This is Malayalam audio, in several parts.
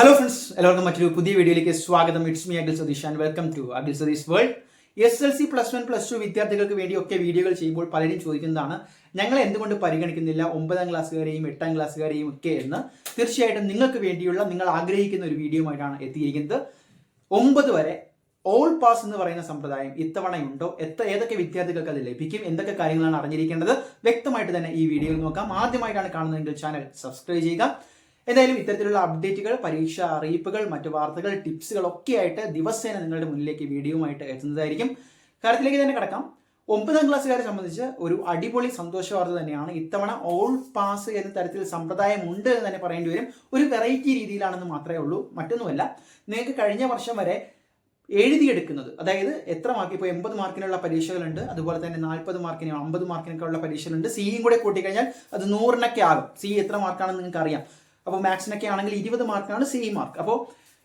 ഹലോ ഫ്രണ്ട്സ് എല്ലാവർക്കും മറ്റൊരു പുതിയ വീഡിയോയിലേക്ക് സ്വാഗതം. It's me Akhil Satheesh and welcome to Akhil Satheesh world S L C plus one plus two വിദ്യാർത്ഥികൾക്ക് വേണ്ടിയൊക്കെ വീഡിയോകൾ ചെയ്യുമ്പോൾ പലരും ചോദിക്കുന്നതാണ് ഞങ്ങൾ എന്തുകൊണ്ട് പരിഗണിക്കുന്നില്ല? ഒമ്പതാം ക്ലാസ്സുകാരെയും എട്ടാം ക്ലാസ്സുകാരെയും ഒക്കെ എന്ന്. തീർച്ചയായിട്ടും നിങ്ങൾക്ക് വേണ്ടിയുള്ള നിങ്ങൾ ആഗ്രഹിക്കുന്ന ഒരു വീഡിയോയുമായിട്ടാണ് എത്തിയിരിക്കുന്നത്. ഒമ്പത് വരെ ഓൾ പാസ് എന്ന് പറയുന്ന സമ്പ്രദായം ഇത്തവണയുണ്ടോ? എത്ര ഏതൊക്കെ വിദ്യാർത്ഥികൾക്ക് അത് ലഭിക്കും? എന്തൊക്കെ കാര്യങ്ങളാണ് അറിഞ്ഞിരിക്കേണ്ടത്? വ്യക്തമായിട്ട് തന്നെ ഈ വീഡിയോയിൽ നോക്കാം. ആദ്യമായിട്ടാണ് കാണുന്നതെങ്കിൽ ചാനൽ സബ്സ്ക്രൈബ് ചെയ്യുക. എന്തായാലും ഇത്തരത്തിലുള്ള അപ്ഡേറ്റുകൾ പരീക്ഷ അറിയിപ്പുകൾ മറ്റു വാർത്തകൾ ടിപ്സുകൾ ഒക്കെ ആയിട്ട് ദിവസേന നിങ്ങളുടെ മുന്നിലേക്ക് വീഡിയോയുമായിട്ട് എത്തുന്നതായിരിക്കും. കാര്യത്തിലേക്ക് തന്നെ കിടക്കാം. ഒമ്പതാം ക്ലാസ്സുകാരെ സംബന്ധിച്ച് ഒരു അടിപൊളി സന്തോഷ വാർത്ത തന്നെയാണ്. ഇത്തവണ ഓൾ പാസ് എന്ന തരത്തിൽ സമ്പ്രദായം ഉണ്ട് എന്ന് തന്നെ പറയേണ്ടി വരും. ഒരു വെറൈറ്റി രീതിയിലാണെന്ന് മാത്രമേ ഉള്ളൂ. മറ്റൊന്നുമല്ല നിങ്ങൾക്ക് കഴിഞ്ഞ വർഷം വരെ എഴുതിയെടുക്കുന്നത് അതായത് എത്ര മാർക്ക് ഇപ്പോൾ എൺപത് മാർക്കിനുള്ള പരീക്ഷകളുണ്ട് അതുപോലെ തന്നെ നാൽപ്പത് മാർക്കിനും അമ്പത് മാർക്കിനൊക്കെ ഉള്ള പരീക്ഷകളുണ്ട്. സിയും കൂടെ കൂട്ടിക്കഴിഞ്ഞാൽ അത് നൂറിനൊക്കെ ആകും. സി എത്ര മാർക്കാണെന്ന് നിങ്ങൾക്ക് അറിയാം അപ്പോൾ മാത്സിനൊക്കെ ആണെങ്കിൽ ഇരുപത് മാർക്കാണ് സി മാർക്ക് അപ്പോൾ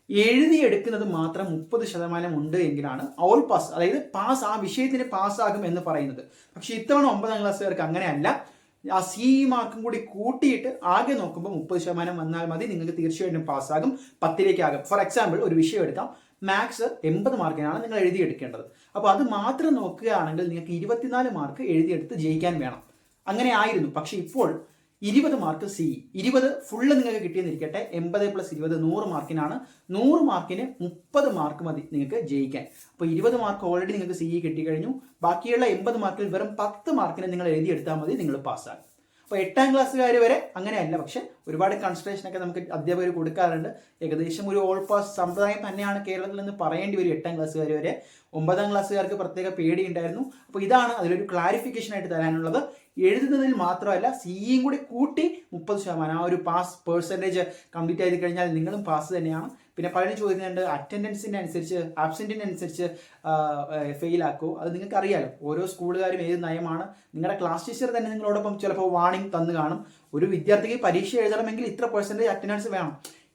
എഴുതിയെടുക്കുന്നത് മാത്രം മുപ്പത് ശതമാനം ഉണ്ട് എങ്കിലാണ് ഓൾ പാസ് അതായത് പാസ് ആ വിഷയത്തിന് പാസ്സാകും എന്ന് പറയുന്നത്. പക്ഷേ ഇത്തവണ ഒമ്പതാം ക്ലാസ്സുകാർക്ക് അങ്ങനെയല്ല. ആ സി മാർക്കും കൂടി കൂട്ടിയിട്ട് ആകെ നോക്കുമ്പോൾ മുപ്പത് ശതമാനം വന്നാൽ മതി. നിങ്ങൾക്ക് തീർച്ചയായിട്ടും പാസ്സാകും പത്തിലേക്കാകും ഫോർ എക്സാമ്പിൾ ഒരു വിഷയം എടുക്കാം. മാത്സ് എൺപത് മാർക്കിനാണ് നിങ്ങൾ എഴുതിയെടുക്കേണ്ടത് അപ്പോൾ അത് മാത്രം നോക്കുകയാണെങ്കിൽ നിങ്ങൾക്ക് ഇരുപത്തിനാല് മാർക്ക് എഴുതിയെടുത്ത് ജയിക്കാൻ വേണം. അങ്ങനെ ആയിരുന്നു. പക്ഷേ ഇപ്പോൾ ഇരുപത് മാർക്ക് സി ഇരുപത് ഫുള്ള് നിങ്ങൾക്ക് കിട്ടിയെന്നിരിക്കട്ടെ എൺപത് പ്ലസ് ഇരുപത് നൂറ് മാർക്കിനാണ് നൂറ് മാർക്കിന് മുപ്പത് മാർക്ക് മതി നിങ്ങൾക്ക് ജയിക്കാൻ. അപ്പോൾ ഇരുപത് മാർക്ക് ഓൾറെഡി നിങ്ങൾക്ക് സി കിട്ടിക്കഴിഞ്ഞു. ബാക്കിയുള്ള എൺപത് മാർക്കിൽ വെറും പത്ത് മാർക്കിന് നിങ്ങൾ എഴുതിയെടുത്താൽ മതി നിങ്ങൾ പാസ്സാകും അപ്പോൾ എട്ടാം ക്ലാസ്സുകാർ വരെ അങ്ങനെയല്ല. പക്ഷെ ഒരുപാട് കൺസൾട്ടേഷൻ ഒക്കെ നമുക്ക് അധ്യാപകർ കൊടുക്കാറുണ്ട്. ഏകദേശം ഒരു ഓൾ പാസ് സമ്പ്രദായം തന്നെയാണ് കേരളത്തിൽ നിന്ന് പറയേണ്ടി വരും എട്ടാം ക്ലാസ്സുകാർ വരെ. ഒമ്പതാം ക്ലാസ്സുകാർക്ക് പ്രത്യേക പേടി ഉണ്ടായിരുന്നു അപ്പോൾ ഇതാണ് അതിലൊരു ക്ലാരിഫിക്കേഷൻ ആയിട്ട് തരാനുള്ളത്. എഴുതുന്നതിൽ മാത്രമല്ല സിയും കൂടി കൂട്ടി മുപ്പത് ശതമാനം ആ ഒരു പാസ് പേഴ്സന്റേജ് കംപ്ലീറ്റ് ആയി കഴിഞ്ഞാൽ നിങ്ങളും പാസ് തന്നെയാണ്. പിന്നെ പലരും ചോദിക്കുന്നുണ്ട് അറ്റൻഡൻസിന്റെ അനുസരിച്ച് ആബ്സെന്റിന്റെ അനുസരിച്ച് ഫെയിൽ ആക്കുമോ അത് നിങ്ങൾക്ക് അറിയാലോ. ഓരോ സ്കൂളുകാരും ഏത് നയമാണ്. നിങ്ങളുടെ ക്ലാസ് ടീച്ചർ തന്നെ നിങ്ങളോടൊപ്പം ചിലപ്പോൾ വാണിംഗ് തന്നു കാണും. ഒരു വിദ്യാർത്ഥിക്ക് പരീക്ഷ എഴുതണമെങ്കിൽ ഇത്ര പെർസെന്റേജ് അറ്റൻഡൻസ് വേണം.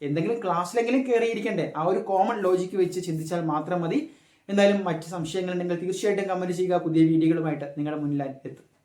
എന്തെങ്കിലും ക്ലാസ്സിലെങ്കിലും കയറിയിരിക്കണ്ടേ ആ ഒരു കോമൺ ലോജിക്ക് വെച്ച് ചിന്തിച്ചാൽ മാത്രം മതി. എന്തായാലും മറ്റ് സംശയങ്ങളുണ്ടെങ്കിൽ തീർച്ചയായിട്ടും കമന്റ് ചെയ്യുക. പുതിയ വീഡിയോകളുമായിട്ട് നിങ്ങളുടെ മുന്നിൽ എത്തും.